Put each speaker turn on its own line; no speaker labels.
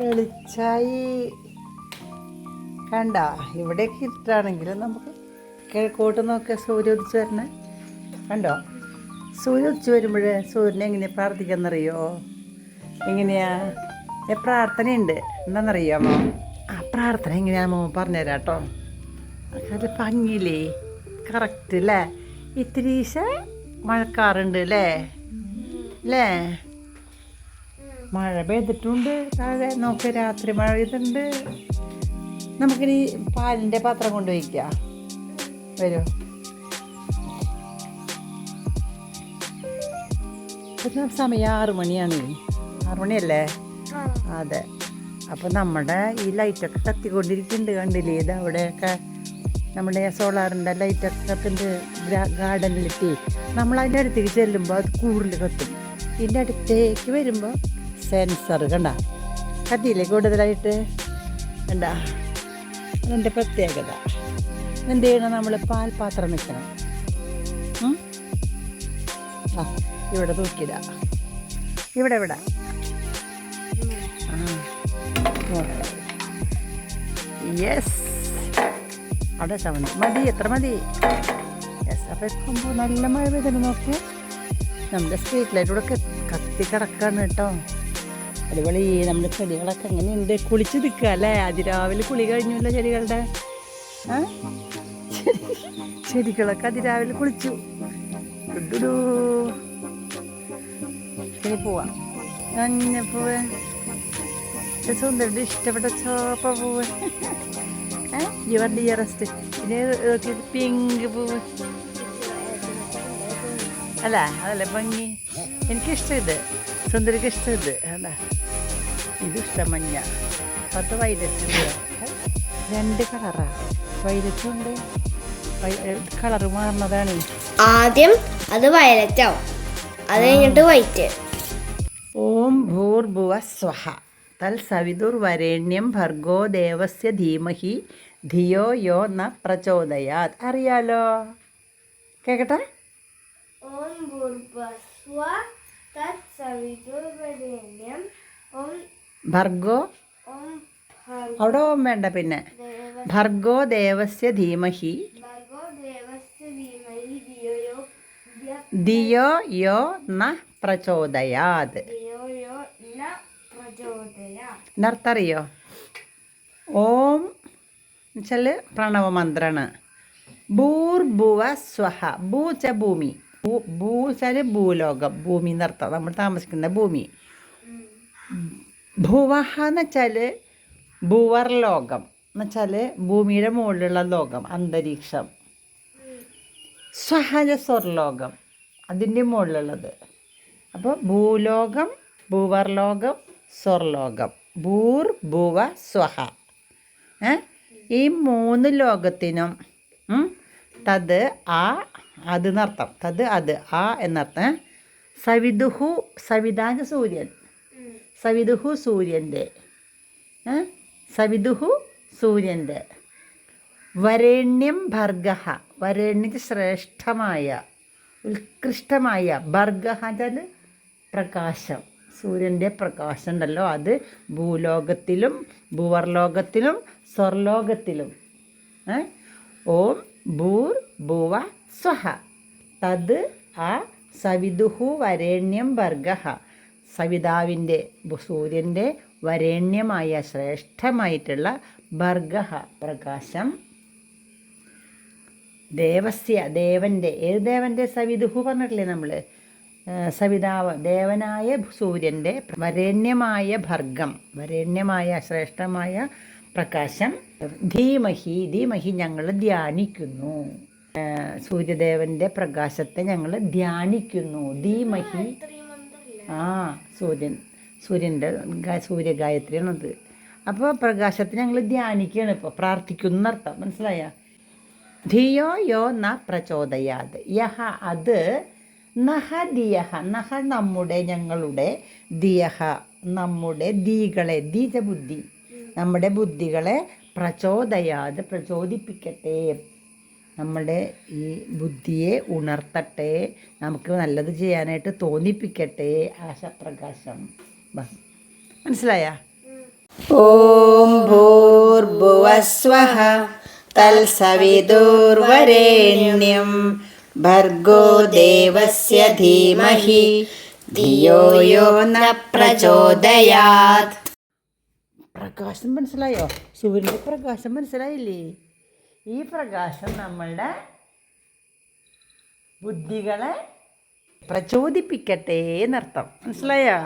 വെളിച്ചായി. കണ്ട ഇവിടെയൊക്കെ ഇരുട്ടാണെങ്കിലും നമുക്ക് കിഴക്കോട്ട് നോക്കിയ സൂര്യ ഉദിച്ച് വരണേ. കണ്ടോ? സൂര്യ ഉദിച്ച് വരുമ്പോഴേ സൂര്യനെ എങ്ങനെയാ പ്രാർത്ഥിക്കാന്നറിയോ? എങ്ങനെയാ? പ്രാർത്ഥനയുണ്ട്. എന്താണെന്നറിയാമോ ആ പ്രാർത്ഥന എങ്ങനെയാമോ പറഞ്ഞുതരാം കേട്ടോ അത് ഭംഗിയില്ലേ? കറക്റ്റ് അല്ലേ ഇത്തിരീശ മഴക്കാറുണ്ട് അല്ലേ? അല്ലേ? മഴ പെയ്തിട്ടുണ്ട്. താഴെ നോക്ക് രാത്രി മഴ പെയ്തിട്ടുണ്ട്. നമുക്കിനി പാലിന്റെ പാത്രം കൊണ്ട് വയ്ക്കാം. വരൂ. ഇപ്പം സമയം ആറു മണിയാണ്. ആറു മണിയല്ലേ? അതെ. അപ്പം നമ്മുടെ ഈ ലൈറ്റൊക്കെ കത്തിക്കൊണ്ടിരിക്കുന്നുണ്ട് കണ്ടില്ലേ? ഇത് അവിടെയൊക്കെ നമ്മുടെ സോളാറിന്റെ ലൈറ്റൊക്കെ കത്തുണ്ട് ഗാർഡനിലെത്തി നമ്മൾ അതിന്റെ അടുത്തേക്ക് ചെല്ലുമ്പോൾ അത് കൂടുതൽ കത്തും. ഇതിന്റെ അടുത്തേക്ക് വരുമ്പോൾ സെൻസർ കണ്ട? കത്തിയില്ലേ കൂടുതലായിട്ട്? കണ്ട? അതിന്റെ പ്രത്യേകത. എന്ത് ചെയ്യണം നമ്മൾ പാൽപാത്രം വെക്കണം? ആ ഇവിടെ തൂക്കിയിട ഇവിടെ ഇവിടെ. യെസ് അവിടെ വെച്ചാൽ മതി എത്ര മതി? യെസ് അപ്പോൾ എത്തുമ്പോൾ നല്ല മഴ പെയ്തിട്ട് നോക്കി. നമ്മുടെ സ്ട്രീറ്റ് ലൈറ്റൂടെ കത്തി കിടക്കാണ് കേട്ടോ. അതുപോലെ ഈ നമ്മുടെ ചെടികളൊക്കെ എങ്ങനെയുണ്ട്? കുളിച്ച് നിൽക്കുക അല്ലേ? അതിരാവിലെ കുളി കഴിഞ്ഞല്ലോ ചെടികളുടെ. ചെടികളൊക്കെ അതിരാവിലെ കുളിച്ചു. ഡുഡുഡു. ഇനി പോവാം. മഞ്ഞപ്പൂവ് സുന്ദരുടെ ഇഷ്ടപ്പെട്ട ചോപ്പ പൂവ് യുവർ ഡിയറസ്റ്റ് പിന്നെ പിങ്ക് പൂവ്. അല്ല അതല്ല ഭംഗി. എനിക്കിഷ്ടം ഇത്. സുന്ദരിക്ക് ഇഷ്ടം ഇത്. അല്ല ഇത് ഇഷ്ടം മഞ്ഞ പത്ത് വൈലറ്റ് ഉണ്ട് രണ്ട് കളറാ. വൈലറ്റും ഉണ്ട് കളറ് മാറുന്നതാണ്.
ആദ്യം അത് വയലറ്റ് ആവും അത് കഴിഞ്ഞിട്ട് വൈറ്റ്.
ഓം ഭൂർഭുവ സ്വഹ. തൽ സവിതുർ വരേണ്യം ഭർഗോ ദേവസ്യ ധീമഹി ധിയോ യോ ന പ്രചോദയാത്. അറിയാലോ? കേക്കട്ടെ?
ഓം ഭൂർഭസ്വ വരേണ്യം ഓം
ഭർഗോ? അവിടെ ഓം വേണ്ട പിന്നെ.
ഭർഗോ
ദേവസ്യ ധീമഹി.
ദിയോ യ-
ന പ്രചോദയാത്. നർത്തറിയോ? ഓം എന്നുവെച്ചാൽ പ്രണവമന്ത്രാണ്. ഭൂർഭുവ സ്വഹ. ഭൂ ച ഭൂമി. ഭൂ ഭൂ വെച്ചാൽ ഭൂലോകം. ഭൂമി എന്നർത്ഥം. നമ്മൾ താമസിക്കുന്ന ഭൂമി. ഭുവഹ എന്ന് വെച്ചാൽ ഭൂവർലോകം. എന്ന് വെച്ചാൽ ഭൂമിയുടെ മുകളിലുള്ള ലോകം അന്തരീക്ഷം. സ്വഹജ സ്വർലോകം അതിന്റെ മുകളിലുള്ളത്. അപ്പോൾ ഭൂലോകം ഭൂവർലോകം സ്വർലോകം. ഭൂർ ഭൂവ സ്വഹ? ഈ മൂന്ന് ലോകത്തിനും തത് ആ അത് എന്നർത്ഥം. തത് അത് ആ എന്നർത്ഥം. സവിദുഹു സവിതാന സൂര്യൻ. സവിദുഹു സൂര്യന്റെ? സവിദുഹു സൂര്യന്റെ വരേണ്യം ഭർഗഹ. വരേണ്യക്ക് ശ്രേഷ്ഠമായ ഉത്കൃഷ്ടമായ ഭർഗഹ പ്രകാശം. സൂര്യന്റെ പ്രകാശം ഉണ്ടല്ലോ അത് ഭൂലോകത്തിലും ഭൂവർലോകത്തിലും സ്വർലോകത്തിലും. ഓം ഭൂർ ഭുവ സ്വഹ. തത് ആ സവിദുഹു വരേണ്യം ഭർഗഹ. സവിതാവിന്റെ സൂര്യന്റെ വരേണ്യമായ ശ്രേഷ്ഠമായിട്ടുള്ള ഭർഗഹ പ്രകാശം. ദേവസ്യ ദേവന്റെ ഏത് ദേവന്റെ സവിദുഹു പറഞ്ഞിട്ടില്ലേ നമ്മൾ സവിതാവ് ദേവനായ സൂര്യന്റെ വരേണ്യമായ ഭർഗം വരേണ്യമായ ശ്രേഷ്ഠമായ പ്രകാശം. ധീമഹി ധീമഹി ഞങ്ങൾ ധ്യാനിക്കുന്നു. സൂര്യദേവന്റെ പ്രകാശത്തെ ഞങ്ങൾ ധ്യാനിക്കുന്നു. ധീമഹി ആ സൂര്യൻ സൂര്യന്റെ സൂര്യഗായത്രിയാണ് സൂര്യഗായത്രിയാണത്. അപ്പോൾ പ്രകാശത്തെ ഞങ്ങൾ ധ്യാനിക്കുകയാണ് ഇപ്പോൾ പ്രാർത്ഥിക്കുന്ന അർത്ഥം മനസ്സിലായ? ധിയോ യോ ന പ്രചോദയാത്. യഹ അത് നഹ ദിയഹ നഹ നമ്മുടെ ഞങ്ങളുടെ ദിയഹ നമ്മുടെ ദീകളെ ദീജ ബുദ്ധി നമ്മുടെ ബുദ്ധികളെ പ്രചോദയാത് പ്രചോദിപ്പിക്കട്ടെ. നമ്മുടെ ഈ ബുദ്ധിയെ ഉണർത്തട്ടെ. നമുക്ക് നല്ലത് ചെയ്യാനായിട്ട് തോന്നിപ്പിക്കട്ടെ. ആശപ്രകാശം. ബസ് മനസ്സിലായ? ഓം ഭൂർഭുവസ്വഹ തൽസവിദൂർവരേണ്യം ഭർഗോ ദേവസ്യ ധീമഹി ധിയോ യോ ന പ്രചോദയാത്. പ്രകാശം മനസ്സിലായോ? സൂര്യന്റെ പ്രകാശം മനസ്സിലായില്ലേ? ഈ പ്രകാശം നമ്മളുടെ ബുദ്ധികളെ പ്രചോദിപ്പിക്കട്ടെ എന്നർത്ഥം. മനസ്സിലായോ?